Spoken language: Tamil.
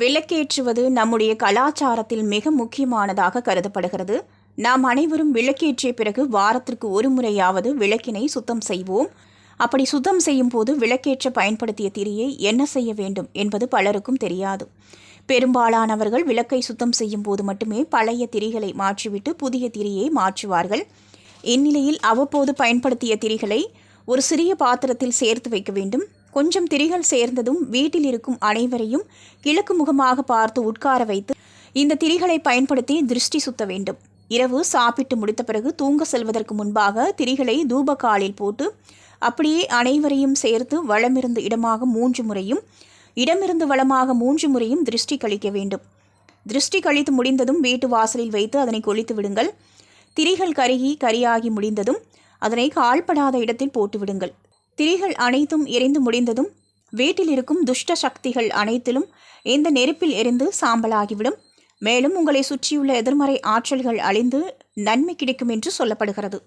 விளக்கேற்றுவது நம்முடைய கலாச்சாரத்தில் மிக முக்கியமானதாக கருதப்படுகிறது. நாம் அனைவரும் விளக்கேற்றிய பிறகு வாரத்திற்கு ஒரு முறையாவது விளக்கினை சுத்தம் செய்வோம். அப்படி சுத்தம் செய்யும் போது விளக்கேற்ற பயன்படுத்திய திரியை என்ன செய்ய வேண்டும் என்பது பலருக்கும் தெரியாது. பெரும்பாலானவர்கள் விளக்கை சுத்தம் செய்யும் போது மட்டுமே பழைய திரிகளை மாற்றிவிட்டு புதிய திரியை மாற்றுவார்கள். இந்நிலையில் அவ்வப்போது பயன்படுத்திய திரிகளை ஒரு சிறிய பாத்திரத்தில் சேர்த்து வைக்க வேண்டும். கொஞ்சம் திரிகள் சேர்ந்ததும் வீட்டில் இருக்கும் அனைவரையும் கிழக்கு முகமாக பார்த்து உட்கார வைத்து இந்த திரிகளை பயன்படுத்தி திருஷ்டி சுத்த வேண்டும். இரவு சாப்பிட்டு முடித்த பிறகு தூங்க செல்வதற்கு முன்பாக திரிகளை தூபக்காலில் போட்டு அப்படியே அனைவரையும் சேர்த்து வளமிருந்து இடமாக மூன்று முறையும் இடமிருந்து வளமாக மூன்று முறையும் திருஷ்டி கழிக்க வேண்டும். திருஷ்டி கழித்து முடிந்ததும் வீட்டு வாசலில் வைத்து அதனை கொளித்து விடுங்கள். திரிகள் கருகி கரியாகி முடிந்ததும் அதனை கால்படாத இடத்தில் போட்டு விடுங்கள். திரிகள் அனைத்தும் எரிந்து முடிந்ததும் வீட்டில் இருக்கும் துஷ்ட சக்திகள் அனைத்திலும் இந்த நெருப்பில் எரிந்து சாம்பலாகிவிடும். மேலும் உங்களை சுற்றியுள்ள எதிர்மறை ஆற்றல்கள் அழிந்து நன்மை கிடைக்கும் என்று சொல்லப்படுகிறது.